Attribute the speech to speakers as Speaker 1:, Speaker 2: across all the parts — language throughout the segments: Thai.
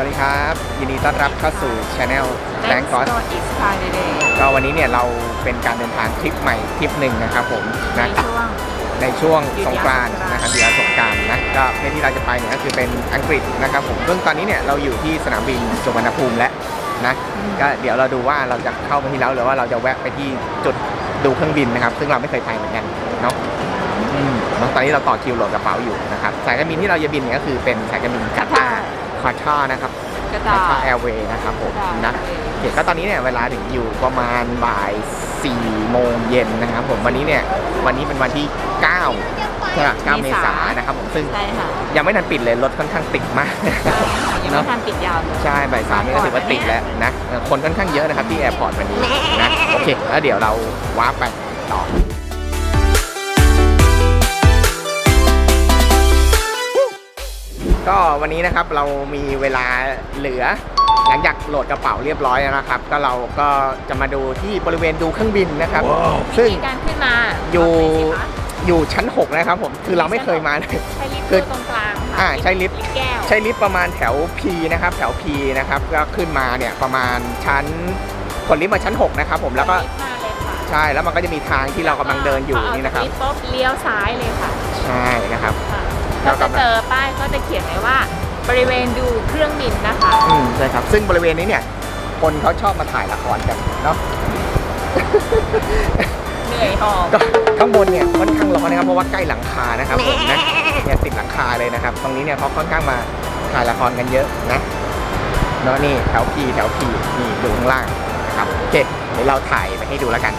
Speaker 1: วัสดีครับ ยินดีต้อนรับเข้าสู่ช anel b a n
Speaker 2: Thanks
Speaker 1: k o s
Speaker 2: for is Friday
Speaker 1: ก็วันนี้เนี่ยเราเป็นการเดินทางทริปใหม่ทริปหนึ่งนะครับผม
Speaker 2: ใน
Speaker 1: นะ
Speaker 2: ช่วง
Speaker 1: ในช่วง
Speaker 2: หยุด
Speaker 1: สงกรานต์
Speaker 2: ยาวสงกรานต์
Speaker 1: นะครับเดือนสงกรารนะก็ประเทศที่เราจะไปเนี่ยก็คือเป็นอังกฤษนะครับผมซึ่งตอนนี้เนี่ยเราอยู่ที่สนามบินสุวรรณภูมิแล้วนะก็เดี๋ยวเราดูว่าเราจะเข้าไปที่แล้วหรือว่าเราจะแวะไปที่จุดดูเครื่องบินนะครับ ซึ่งเราไม่เคยไปเหมือนกันเนาะอืมเนอะตอนนี้เราต่อคิวโหลดกระเป๋าอยู่นะครับสายการบินที่เราจะบินเนี่ยก็คือเป็นสายการบินกาตาร์ คาตาร์นะครับ
Speaker 2: กระ
Speaker 1: กา
Speaker 2: ดา
Speaker 1: ตา
Speaker 2: ษ
Speaker 1: แอร์เวย์นะครับผม
Speaker 2: กระดาษ
Speaker 1: นะโอเคก็ตอนนี้เนี่ยเวลาถึงอยู่ประมาณบ่าย4โมงเย็นนะครับผมวันนี้เนี่ยวันนี้เป็นวันที่9ใช่ไหม9เมษายน นะครับผมซึ่ง
Speaker 2: ใช่ค่ะ
Speaker 1: ยังไม่ทันปิดเลยรถค่อนข้างติดมาก
Speaker 2: ยังไม่ทันปิดยาวเลย
Speaker 1: ใช่บ่ายสามนี่ก็ถือว่าติดแล้วนะเออคนค่อนข้างเยอะนะครับที่แอร์พอร์ตวันนี้นะโอเค แล้วเดี๋ยวเราว้าร์ปไปต่อ ก็วันนี้นะครับเรามีเวลาเหลือ หลังจากโหลดกระเป๋าเรียบร้อยแล้วนะครับ ก็เราก็จะมาดูที่บริเวณดูเครื่องบินนะครับ ซึ่ง
Speaker 2: มีการขึ้นมา
Speaker 1: อยู่
Speaker 2: บกหน่สิคะ
Speaker 1: อยู่ชั้น 6 นะครับผม คือเราไม่เคยมาเลย
Speaker 2: ใช้ลิฟต์
Speaker 1: คือ
Speaker 2: ตรงกลางค่ะ
Speaker 1: อ่าใช้ลิฟต์
Speaker 2: ลิฟต์แก้ว
Speaker 1: ใช้ลิฟต์ประมาณแถว P นะครับ แถว P นะครับก็ขึ้นมาเนี่ยประมาณชั้นกดลิฟต์มาชั้น 6 นะครับผมแล้วก็
Speaker 2: ลิฟต์มาเลยค่ะ
Speaker 1: ใช่แล้วมันก็จะมีทางที่เรากำลังเดินอยู่นี่นะครับ
Speaker 2: พอออกจากลิฟต์ปุ๊บเลี้ยวซ้ายเลยค่ะ
Speaker 1: ใช่นะครับ
Speaker 2: ค่ะ
Speaker 1: แล้
Speaker 2: ก็
Speaker 1: วก็
Speaker 2: จะ เจอป้ายก็จะเขียนไว้ว่าบริเวณดูเครื่องบินนะคะ
Speaker 1: อืมใช่ครับ ซึ่งบริเวณนี้เนี่ย คนเขาชอบมาถ่ายละครกันเนาะ
Speaker 2: เหนื่อยหอบ
Speaker 1: ก็ข้างบนเนี่ยค่อนข้างร้อนนะครับเพราะว่าใกล้หลังคานะครับผมนะเนี่ยติดหลังคาเลยนะครับ ตรงนี้เนี่ยเขาค่อนข้างมาถ่ายละครกันเยอะนะเนาะนี่แถวพีแถวพีนี่ดูข้างล่างนะครับโอเคเดี๋ยวเราถ่ายไปให้ดูแล้วกัน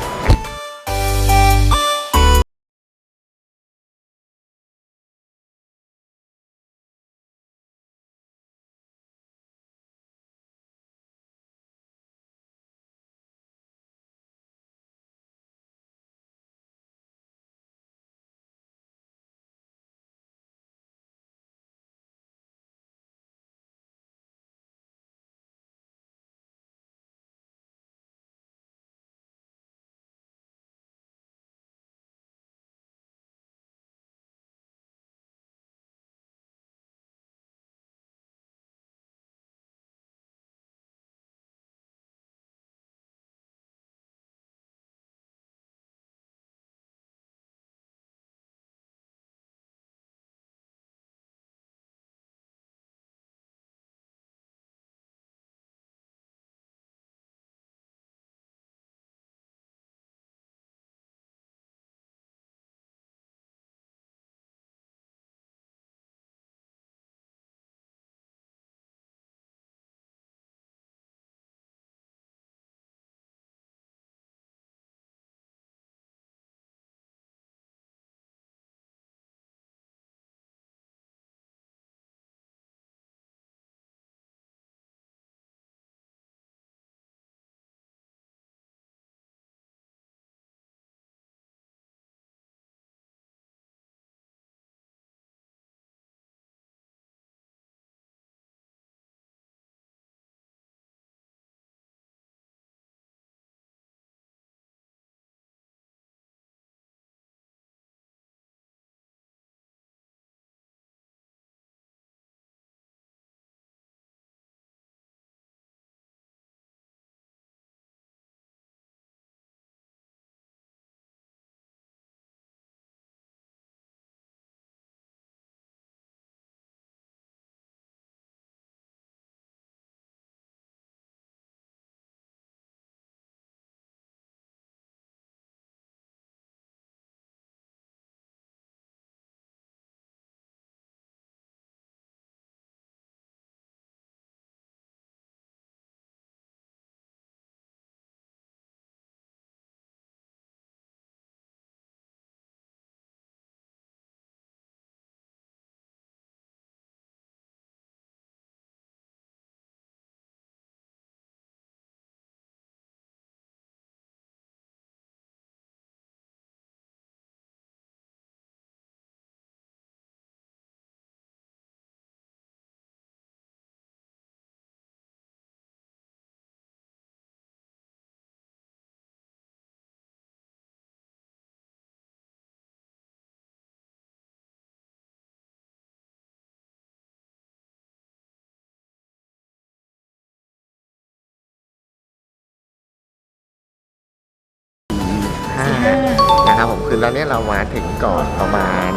Speaker 1: ครับผมคือแล้วเนี่ยเรามาถึงก่อนประมาณ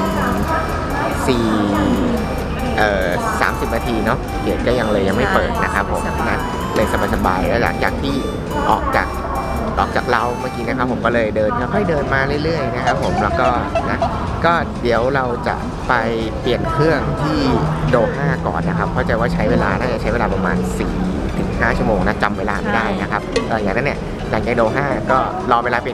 Speaker 1: 4เอ่อ30นาทีเนาะเดี๋ยวก็ยังเลยยังไม่เปิดนะครับผมนะเลยสบายๆแล้วหลังจากที่ออกจากออกจากเราเมื่อกี้นะครับผมก็เลยเดินค่อยๆเดินมาเรื่อยๆนะครับผมแล้วก็นะก็เดี๋ยวเราจะไปเปลี่ยนเครื่องที่โดฮ่าก่อนนะครับเข้าใจว่าใช้เวลาน่าจะใช้เวลาประมาณ4ถึง5ชั่วโมงนะจำเวลาไม่ได้นะครับเอออย่างนั้นเนี่ยหลังจากโดฮ่าก็รอเวลาเปลี่ยน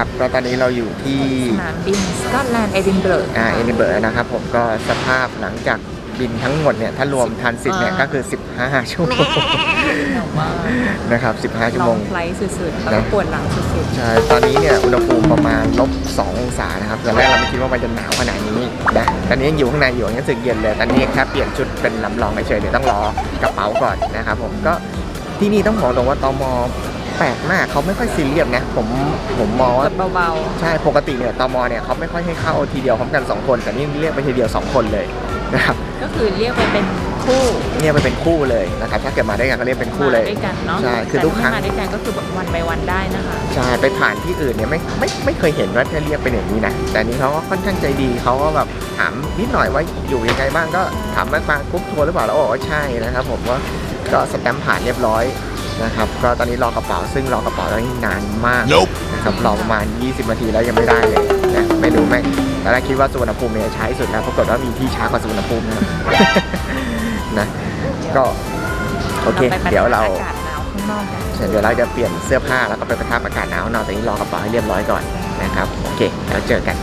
Speaker 1: ครับก็ตอนนี้เราอยู่ที่
Speaker 2: สนามบินสกอตแลนด์เอดินบะระ
Speaker 1: อ่าเอดินเบิร์กนะครับผมก็สภาพหลังจากบินทั้งหมดเนี่ยถ้ารวมทันสิทธิ์เนี่ยก็คือ 15 ชั่วโมง
Speaker 2: ว่า
Speaker 1: นะครับ 15 ชั่ว
Speaker 2: ล
Speaker 1: โม
Speaker 2: อง
Speaker 1: ง
Speaker 2: ไฟล์สุดๆแล้วก็ปวดหลังสุด
Speaker 1: ใช่ตอนนี้เนี่ยอุณหภูมิประมาณลบ2องศานะครับตอนแรกเราไม่คิดว่ามันจะหนาวขนาดนี้นะตอนนี้ยังอยู่ข้างในอยู่ยังรู้สึกเย็นเลยตอนนี้แค่เปลี่ยนชุดเป็นลำลองเฉยๆเดี๋ยวต้องรอกระเป๋าก่อนนะครับผมก็ที่นี่ต้องบอกตรงว่าตม แปลกมากเขาไม่ค่อยซีเรียสนะผมผมมอง
Speaker 2: ๆ
Speaker 1: ว่า
Speaker 2: แบบเบา
Speaker 1: ใช่ปกติเนี่ยตมเนี่ยเขาไม่ค่อยให้เข้าทีเดียวพร้อมกัน 2 คน แต่นี่เรียกไปทีเดียว 2 คนเลยนะครับ
Speaker 2: ๆก็คือเรียกไปเป็นคู่
Speaker 1: เรียกไปเป็นคู่เลยนะครับถ้าเกิดมาด้วยกันก็เรียกเป็นคู่เลย
Speaker 2: มาด้วยกันเนาะ
Speaker 1: ใช่คือทุกครั้ง
Speaker 2: แต่ถ้ามาด้วยกันก็คือแบบวันไปวันได้นะคะ
Speaker 1: ใช่ไปผ่านที่อื่นเนี่ยไม่ไม่ไม่เคยเห็นว่าจะเรียกเป็นอย่างนี้นะแต่อันนี้เขาก็ค่อนข้างใจดีเขาก็แบบถามนิดหน่อยว่าอยู่ยังไงบ้างก็ถามว่ามากรุ๊ปทัวร์หรือเปล่าแล้วบอกว่าใช่นะครับผมว่าก็สแตมป์ผ่านเรียบร้อย นะครับ ก็ตอนนี้รอกระเป๋า ซึ่งรอกระเป๋าตอนนี้นานมากนะครับรอประมาณ 20 นาทีแล้วยังไม่ได้เลยนะไม่รู้ไม่ตอนแรกคิดว่าสุวรรณภูมิเนี่ยใช้สุดแล้วปรากฏว่ามีที่ช้ากว่าสุวรรณภูมินะครับนะก็โอเค
Speaker 2: ไปปะทะ
Speaker 1: เดี๋ยวเรา
Speaker 2: อากาศหนาวข้างนอกกัน
Speaker 1: เดี๋ยวเราจะเปลี่ยนเสื้อผ้าแล้วก็ไปประทับอากาศหนาวนอนแต่นี้รอกระเป๋าให้เรียบร้อยก่อนนะครับโอเคแล้วเจอกัน